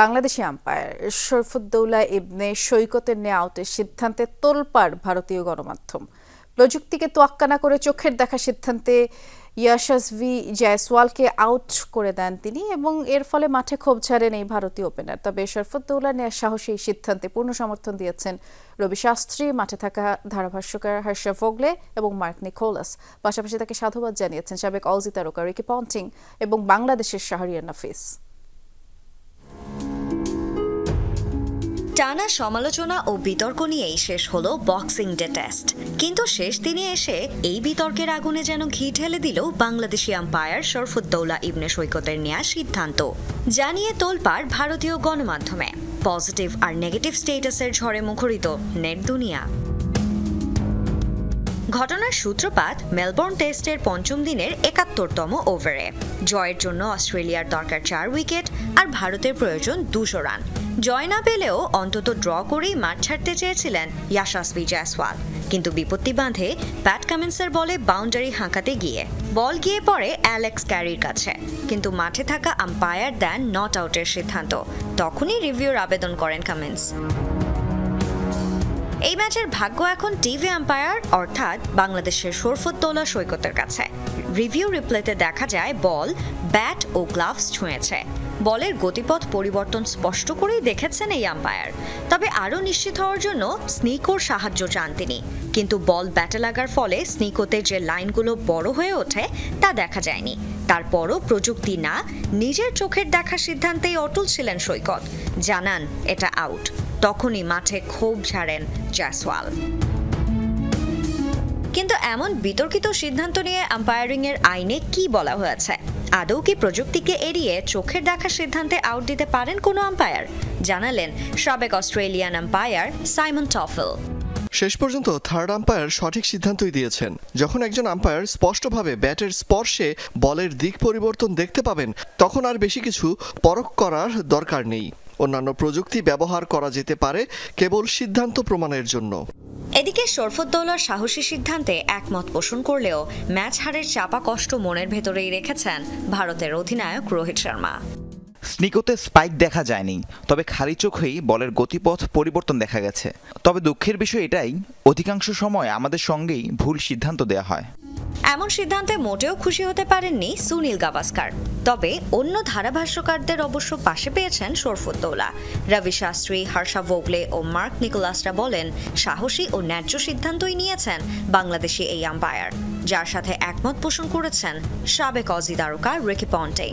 Bangladeshi umpire Sharfuddoula ইবনে সৈকতের নেওয়া আউটের সিদ্ধান্তে তোলপাড় ভারতীয় গণমাধ্যম। প্রযুক্তিকে তোয়াক্কা না করে চোখের দেখা সিদ্ধান্তে ইয়াশাসভি জয়সওয়ালকে আউট করে দেন তিনি এবং এর ফলে মাঠে ক্ষোভ ছাড়েন এই ভারতীয় ওপেনার। তবে শরফুদ্দৌলা নেওয়া সাহসী সিদ্ধান্তে পূর্ণ সমর্থন দিয়েছেন রবি শাস্ত্রী, মাঠে থাকা ধারাভাষ্যকার হর্ষা ভোগলে এবং মার্ক নিকোলাস। পাশাপাশি তাকে সাধুবাদ জানিয়েছেন সাবেক অজি তারকা রিকি পন্টিং এবং বাংলাদেশের শাহরিয়ার নাফিস। টানা সমালোচনা ও বিতর্ক নিয়েই শেষ হলো বক্সিং ডে টেস্ট। কিন্তু শেষ দিনে এসে এই বিতর্কের আগুনে যেন ঘি ঢেলে দিল বাংলাদেশি আম্পায়ার শরফুদ্দৌলা ইবনে সৈকতের নেয়া সিদ্ধান্ত। জানিয়ে তোলপাড় ভারতীয় গণমাধ্যমে। পজিটিভ আর নেগেটিভ স্টেটাসের ঝড়ে মুখরিত নেট দুনিয়া। ঘটনার সূত্রপাত মেলবোর্ন টেস্টের পঞ্চম দিনের একাত্তরতম ওভারে। জয়ের জন্য অস্ট্রেলিয়ার দরকার চার উইকেট আর ভারতের প্রয়োজন দুশো রান। জয় না পেলেও অন্তত ড্র করেই মাঠ ছাড়তে চেয়েছিলেন ইয়াশাসবি জয়সওয়াল। কিন্তু বিপত্তি বাঁধে প্যাট কামিন্সের বলে বাউন্ডারি হাঁকাতে গিয়ে। বল গিয়ে পড়ে অ্যালেক্স ক্যারির কাছে। কিন্তু মাঠে থাকা আম্পায়ার দেন নট আউটের সিদ্ধান্ত। তখনই রিভিউর আবেদন করেন কামিন্স। এই ম্যাচের ভাগ্য এখন টিভি আম্পায়ার, অর্থাৎ বাংলাদেশের শরফুদ্দৌলা সৈকতের কাছে। রিভিউ রিপ্লেতে দেখা যায়, বল, ব্যাট ও গ্লাভস ছুঁয়েছে। বলের গতিপথ পরিবর্তন স্পষ্ট করেই দেখেছেন এই আম্পায়ার। তবে আরও নিশ্চিত হওয়ার জন্য স্নিকোর সাহায্য চান তিনি। কিন্তু বল ব্যাটে লাগার ফলে স্নিকোতে যে লাইনগুলো বড় হয়ে ওঠে, তা দেখা যায়নি। তারপরও প্রযুক্তি না, নিজের চোখের দেখা সিদ্ধান্তেই অটল ছিলেন সৈকত। জানান, এটা আউট তখনই মাঠে ক্ষোভ ঝাড়েন জয়সওয়াল। কিন্তু এমন বিতর্কিত সিদ্ধান্ত নিয়ে আম্পায়ারিং এর আইনে কি বলা হয়েছে? আদৌ কি প্রযুক্তিকে এড়িয়ে চোখের দেখা সিদ্ধান্তে আউট দিতে পারেন কোনো আম্পায়ার জানালেন সাবেক অস্ট্রেলিয়ান আম্পায়ার সাইমন টফেল। শেষ পর্যন্ত থার্ড আম্পায়ার সঠিক সিদ্ধান্তই দিয়েছেন। যখন একজন আম্পায়ার স্পষ্টভাবে ব্যাটের স্পর্শে বলের দিক পরিবর্তন দেখতে পাবেন, তখন আর বেশি কিছু পরখ করার দরকার নেই। অন্যান্য প্রযুক্তি ব্যবহার করা যেতে পারে কেবল সিদ্ধান্ত প্রমাণের জন্য। এদিকে শরফুদ্দৌলার সাহসী সিদ্ধান্তে একমত পোষণ করলেও ম্যাচ হারের চাপা কষ্ট মনের ভেতরেই রেখেছেন ভারতের অধিনায়ক রোহিত শর্মা। স্নিকোতে স্পাইক দেখা যায়নি, তবে খালি চোখেই বলের গতিপথ পরিবর্তন দেখা গেছে। তবে দুঃখের বিষয় এটাই, অধিকাংশ সময় আমাদের সঙ্গেই ভুল সিদ্ধান্ত দেয়া হয়। এমন সিদ্ধান্তে মোটেও খুশি হতে পারেননি সুনীল গাভাস্কার। তবে অন্য ধারাভাষ্যকারদের অবশ্য পাশে পেয়েছেন শরফুদ্দৌলা রবি শাস্ত্রী, হর্ষা ভোগলে ও মার্ক নিকোলাসরা বলেন, সাহসী ও ন্যায্য সিদ্ধান্তই নিয়েছেন বাংলাদেশি এই আম্পায়ার। যার সাথে একমত পোষণ করেছেন সাবেক অজি তারকা Ricky Ponting.